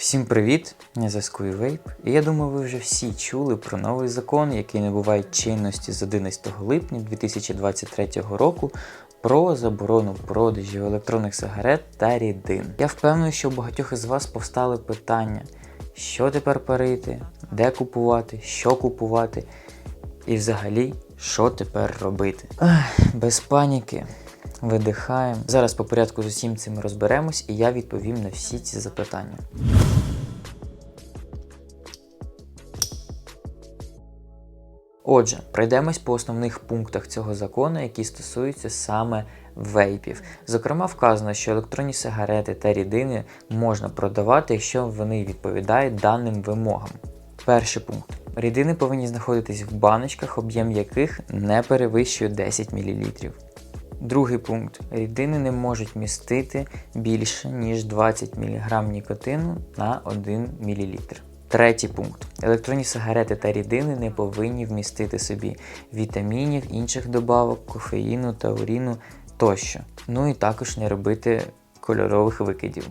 Всім привіт! На зв'язку Вейп. І я думаю, ви вже всі чули про новий закон, який набуває чинності з 11 липня 2023 року про заборону продажів електронних сигарет та рідин. Я впевнений, що у багатьох із вас повстали питання, що тепер парити, де купувати, що купувати, і взагалі, що тепер робити. Ах, без паніки. Видихаємо. Зараз по порядку з усім цим розберемось, і я відповім на всі ці запитання. Отже, пройдемось по основних пунктах цього закону, які стосуються саме вейпів. Зокрема, вказано, що електронні сигарети та рідини можна продавати, якщо вони відповідають даним вимогам. Перший пункт. Рідини повинні знаходитись в баночках, об'єм яких не перевищує 10 мл. Другий пункт. Рідини не можуть містити більше, ніж 20 мг нікотину на 1 мл. Третій пункт. Електронні сигарети та рідини не повинні вмістити собі вітамінів, інших добавок, кофеїну, тауріну тощо. Ну і також не робити кольорових викидів.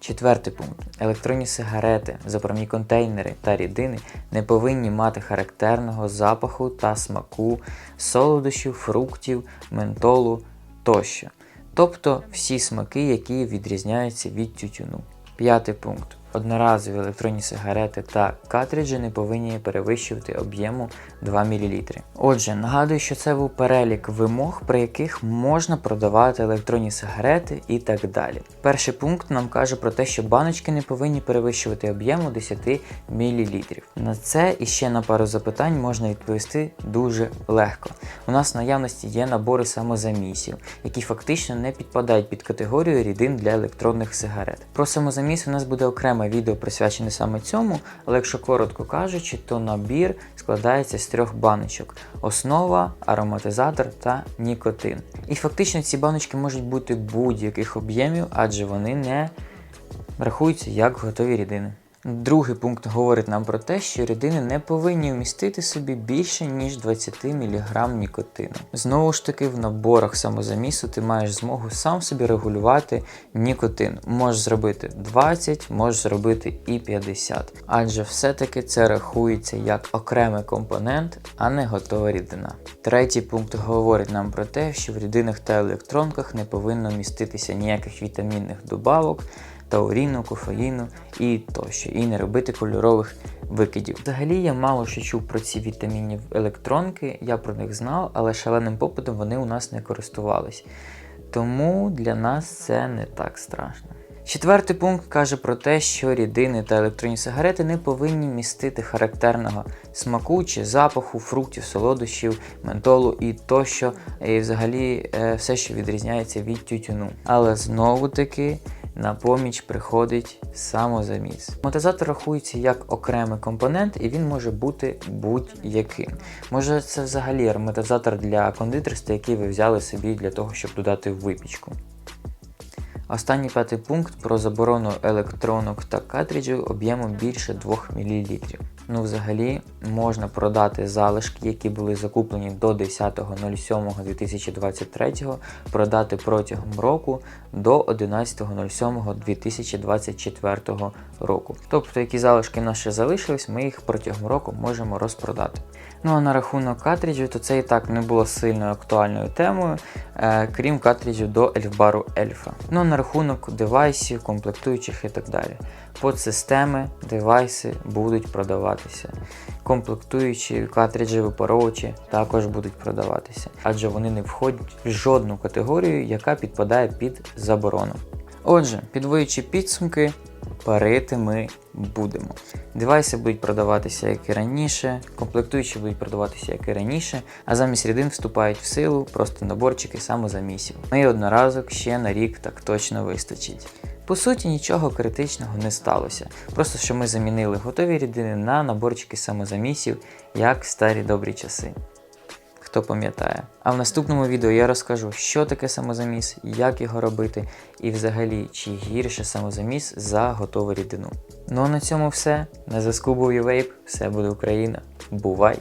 Четвертий пункт. Електронні сигарети, запорні контейнери та рідини не повинні мати характерного запаху та смаку солодощів, фруктів, ментолу тощо. Тобто всі смаки, які відрізняються від тютюну. П'ятий пункт. Одноразові електронні сигарети та картриджі не повинні перевищувати об'єму 2 мл. Отже, нагадую, що це був перелік вимог, при яких можна продавати електронні сигарети і так далі. Перший пункт нам каже про те, що баночки не повинні перевищувати об'єму 10 мл. На це і ще на пару запитань можна відповісти дуже легко. У нас в наявності є набори самозамісів, які фактично не підпадають під категорію рідин для електронних сигарет. Про самозаміс у нас буде окреме відео присвячене саме цьому, але якщо коротко кажучи, то набір складається з трьох баночок: основа, ароматизатор та нікотин. І фактично ці баночки можуть бути будь-яких об'ємів, адже вони не рахуються як готові рідини. Другий пункт говорить нам про те, що рідини не повинні вмістити собі більше, ніж 20 мг нікотину. Знову ж таки, в наборах самозамісу ти маєш змогу сам собі регулювати нікотин. Можеш зробити 20, можеш зробити і 50. Адже все-таки це рахується як окремий компонент, а не готова рідина. Третій пункт говорить нам про те, що в рідинах та електронках не повинно міститися ніяких вітамінних добавок тауріну, кофеїну і тощо, і не робити кольорових викидів. Взагалі я мало що чув про ці вітамінні електронки, я про них знав, але шаленим попитом вони у нас не користувались. Тому для нас це не так страшно. Четвертий пункт каже про те, що рідини та електронні сигарети не повинні містити характерного смаку чи запаху, фруктів, солодощів, ментолу і тощо, і взагалі е, все, що відрізняється від тютюну. Але знову таки на поміч приходить самозаміс. Ароматизатор рахується як окремий компонент, і він може бути будь-яким. Може, це взагалі ароматизатор для кондитерства, який ви взяли собі для того, щоб додати в випічку. Останній п'ятий пункт про заборону електронок та картриджів об'ємом більше 2 мл. Ну, взагалі, можна продати залишки, які були закуплені до 10.07.2023, продати протягом року до 11.07.2024 року. Тобто, які залишки в нас ще залишились, ми їх протягом року можемо розпродати. Ну а на рахунок картриджів, то це і так не було сильно актуальною темою, е, крім картриджів до Ельфбару Ельфа. Ну а на рахунок девайсів, комплектуючих і так далі. Подсистеми, девайси будуть продаватися. Комплектуючі картриджі випаровувачі також будуть продаватися, адже вони не входять в жодну категорію, яка підпадає під заборону. Отже, підводячи підсумки, парити ми будемо. Девайси будуть продаватися як і раніше, комплектуючі будуть продаватися як і раніше, а замість рідин вступають в силу просто наборчики саме самозамісів. Ну і одноразок ще на рік так точно вистачить. По суті, нічого критичного не сталося. Просто що ми замінили готові рідини на наборчики самозамісів, як старі добрі часи. Хто пам'ятає. А в наступному відео я розкажу, що таке самозаміс, як його робити, і взагалі, чи гірше самозаміс за готову рідину. Ну а на цьому все. На зв'язку був Ювейп, все буде Україна. Бувай!